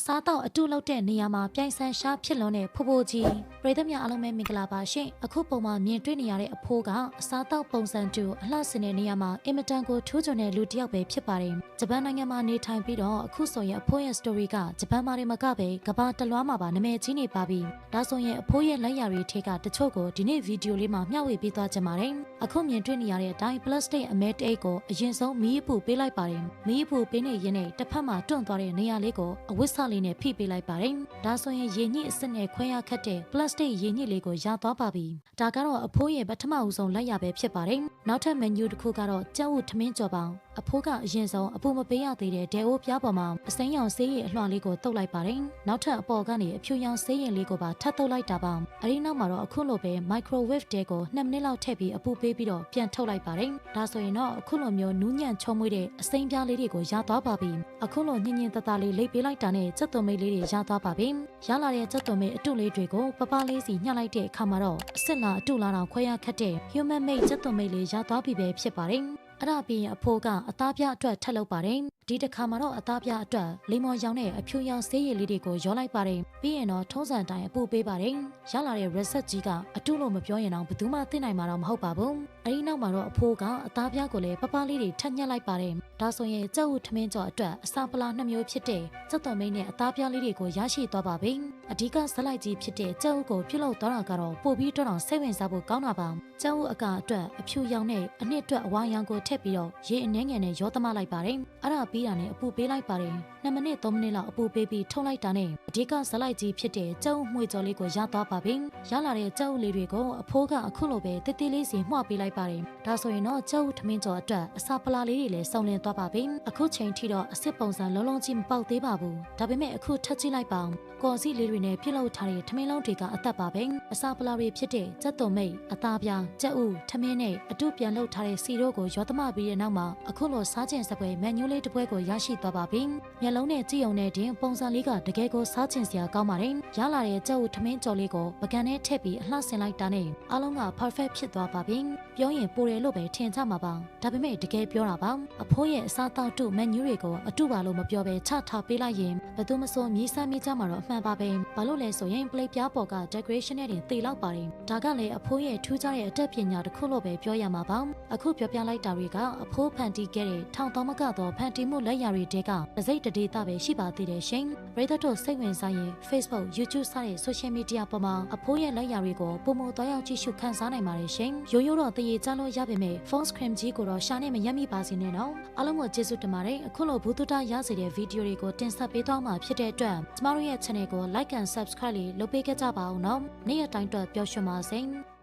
အစားတောက်အတုလောက်တဲ့နေရာမှာပြိုင်ဆန်ရှားဖြစ်လွန်တဲ့ဖိုးဖိုးကြီးပရိသတ်များအားလုံးပဲမင်္ဂလာပါရှင်အခုပုံမှာမြင်တွေ့နေရတဲ့အဖိုးကအစားတောက်ပုံစံတူအလှဆင်တဲ့နေရာမှာအင်မတန်ကိုထူးချွန်တဲ့လူတစ်ယောက်ပဲဖြစ်ပါတယ် ဂျပန်နိုင်ငံမှာနေထိုင်ပြီးတော့အခုဆိုရင်အဖိုးရဲ့ story ကဂျပန်မှာတင်မကပဲကမ္ဘာတစ်လွှားမှာပါနာမည်ကြီးနေပါပြီဒါဆိုရင်အဖိုးရဲ့လက်ရာတွေထဲကတချို့ကိုဒီနေ့ဗီဒီယိုလေးမှာမျှဝေပေးသွားချင်ပါတယ်အခုမြင်တွေ့နေရတဲ့အတိုင်း plastic အမဲတိတ်ကိုအရင်ဆုံးမီးအပူပေးလိုက်ပါတယ်မီးအပူပေးနေရင်းနဲ့တစ်ဖက်မှာတွန့်သွားတဲ့နေရာလေးကိုအဝတ်စလေးနဲ့ဖိပေးလိုက်ပါတယ်ဒါဆိုရင်ရေညှိအစ်စ်နဲ့ခွဲရခတ်တဲ့ plastic ရေညှိလေးကိုရသွားပါပြီဒါကတော့အဖိုးရဲ့ပထမဦးဆုံးလက်ရပဲဖြစ်ပါတယ်နောက်ထပ် menu တစ်ခုကတော့ကြောက်ဥထမင်းကြော်ပေါင်း အဖိုးကအရင်ဆုံးအပူမပေးရသေးတဲ့ဒဲအိုးပြားပေါ်မှာအစိမ်းရောင်ဆေးရည်အလွှာလေးကိုတုပ်လိုက်ပါတယ်နောက်ထပ်အပေါ်ကနေအဖြူရောင်ဆေးရည်လေးကိုပါထပ်တုပ်လိုက်တာပါအဲဒီနောက်မှာတော့အခုလိုပဲ microwave တဲကို2မိနစ်လောက်ထည့်ပြီးအပူပေးပြီးတော့ပြန်ထုတ်လိုက်ပါတယ်ဒါဆိုရင်တော့အခုလိုမျိုးနူးညံ့ချုံမွေးတဲ့အစိမ်းပြားလေးတွေကိုရသွားပါပြီအခုလိုညင်ညင်တတလေးလိပ်ပေးလိုက်တာနဲ့စက်သွမိတ်လေးတွေရသွားပါပြီရလာတဲ့စက်သွမိတ်အတုလေးတွေကိုပပလေးစီညှက်လိုက်တဲ့အခါမှာတော့အစ်စ်လာအတုလာတော့ခွဲရခတ်တဲ့ human made စက်သွမိတ်လေးရသွားပြီပဲဖြစ်ပါတယ် အဲ့ဒါပြီးရင်အဖိုးကအသားပြအတွက်ထပ်လုပ်ပါတယ် ဒီတစ်ခါမှာတော့အသားပြအတွက်လိမ္မော်ရောင်နဲ့အဖြူရောင်ဆေးရည်လေးတွေကိုရောလိုက်ပါတယ်ပြီးရင်တော့ထုံးစံတိုင်းအပူပေးပါတယ်ရလာတဲ့ reset ကြီးကအတုလို့မပြောရင်တော့ဘယ်သူမှသိနိုင်မှာတော့မဟုတ်ပါဘူးအဲဒီနောက်မှာတော့အဖိုးကအသားပြကိုလည်းပပလေးတွေထပ်ညှက်လိုက်ပါတယ်ဒါဆိုရင်ကြောက်ဥထမင်းကြော်အတွက်အစာပလာနှစ်မျိုးဖြစ်တဲ့စက်သွမိတ်နဲ့အသားပြလေးတွေကိုရရှိသွားပါပြီအဓိကဇက်လိုက်ကြီးဖြစ်တဲ့ကြောက်ဥကိုပြုတ်လောက်သွားတာကတော့ပို့ပြီးတော့တော့စိတ်ဝင်စားဖို့ကောင်းတာပါကြောက်ဥအကအတွက်အဖြူရောင်နဲ့အနှစ်အတွက်အဝါရောင်ကိုထည့်ပြီးတော့ရေအနှဲငယ်နဲ့ရောသမလိုက်ပါတယ်အဲ့ဒါပြီးတာနဲ့အပူပေးလိုက်ပါတယ်2မိနစ်3မိနစ်လောက်အပူပေးပြီးထုံလိုက်တာနဲ့အဓိကဇက်လိုက်ကြီးဖြစ်တဲ့ကြောက်ဥမှွေကြော်လေးကိုရသွားပါပြီရလာတဲ့ကြောက်ဥလေးတွေကိုအဖိုးကအခုလိုပဲတိတိလေးစီမှွပေးလိုက်ပါတယ်ဒါဆိုရင်တော့ကြောက်ဥထမင်းကြော်အတွက်အစာပလာလေးတွေလည်းစုံလင်သွားပါပြီအခုချိန်ထိတော့အစ်စ်ပုံစံလုံးလုံးကြီးမပေါက်သေးပါဘူးဒါပေမဲ့အခုထပ်ကြည့်လိုက်ပါဦးကော်စီလေးတွေနဲ့ပြုတ်လောက်ထားတဲ့ထမင်းလုံးတွေကအသက်ပါပဲအစာပလာတွေဖြစ်တဲ့ကြက်သွန်မိတ်အသားပြားကြက်ဥထမင်းနဲ့အတုပြန်လောက်ထားတဲ့စီတို့ကိုရောသမပြီးတဲ့နောက်မှာအခုလိုစားကျင်စပွဲမန်ညူးလေးတစ်ပွဲကိုရရှိသွားပါပြီမျက်လုံးနဲ့ကြည့်ုံနဲ့တင်ပုံစံလေးကတကယ်ကိုစားကျင်စရာကောင်းပါတယ်ရလာတဲ့ကြက်ဥထမင်းကြော်လေးကိုပကံနဲ့ထည့်ပြီးအလှဆင်လိုက်တာနဲ့အားလုံးက perfect ဖြစ်သွားပါပြီပြောရင်ပိုတယ်လို့ပဲထင်ကြမှာပါဒါပေမဲ့တကယ်ပြောတာပါအဖိုးရဲ့အစားတောက်တုမန်ညူးတွေကိုအတုပါလို့မပြောဘဲချထားပေးလိုက်ရင်ဘယ်သူမဆိုမြေးစမ်းမိကြမှာတော့အမှန်ပါပဲဘာလို့လဲဆိုရင် plate ပြားပေါ်က decoration နဲ့တင်သေလောက်ပါတယ်ဒါကလည်းအဖိုးရဲ့ထူးခြားတဲ့အတတ်ပညာတစ်ခုလို့ပဲပြောရမှာပါအခုပြောပြလိုက်တာတွေကအဖိုးဖန်တီးခဲ့တဲ့ထောင်တော်မကတော့ဖန်တီးမှုလက်ရာတွေတဲကတစိမ့်တဒေတာပဲရှိပါသေးတယ်ရှင်ပရိသတ်တို့စိတ်ဝင်စားရင် Facebook YouTube စတဲ့ social media ပေါ်မှာအဖိုးရဲ့လက်ရာတွေကိုပုံမတော်ရောက်ကြည့်ရှုခန်းစားနိုင်ပါတယ်ရှင်ရိုးရိုးတော့တရေကြလို့ရပါမယ် phone screen ကြီးကိုတော့ရှာနေမရက်မိပါစေနဲ့နော်အားလုံးကိုကျေးဇူးတင်ပါတယ်အခုလိုဘူးတုတရစေတဲ့ဗီဒီယိုတွေကိုတင်ဆက်ပေးသွားမှာဖြစ်တဲ့အတွက်ကျမတို့ရဲ့ channel ကို like and subscribe လေးလုပ်ပေးခဲ့ကြပါဦးနော်နေ့ရက်တိုင်းတော့ပျော်ရွှင်ပါစေ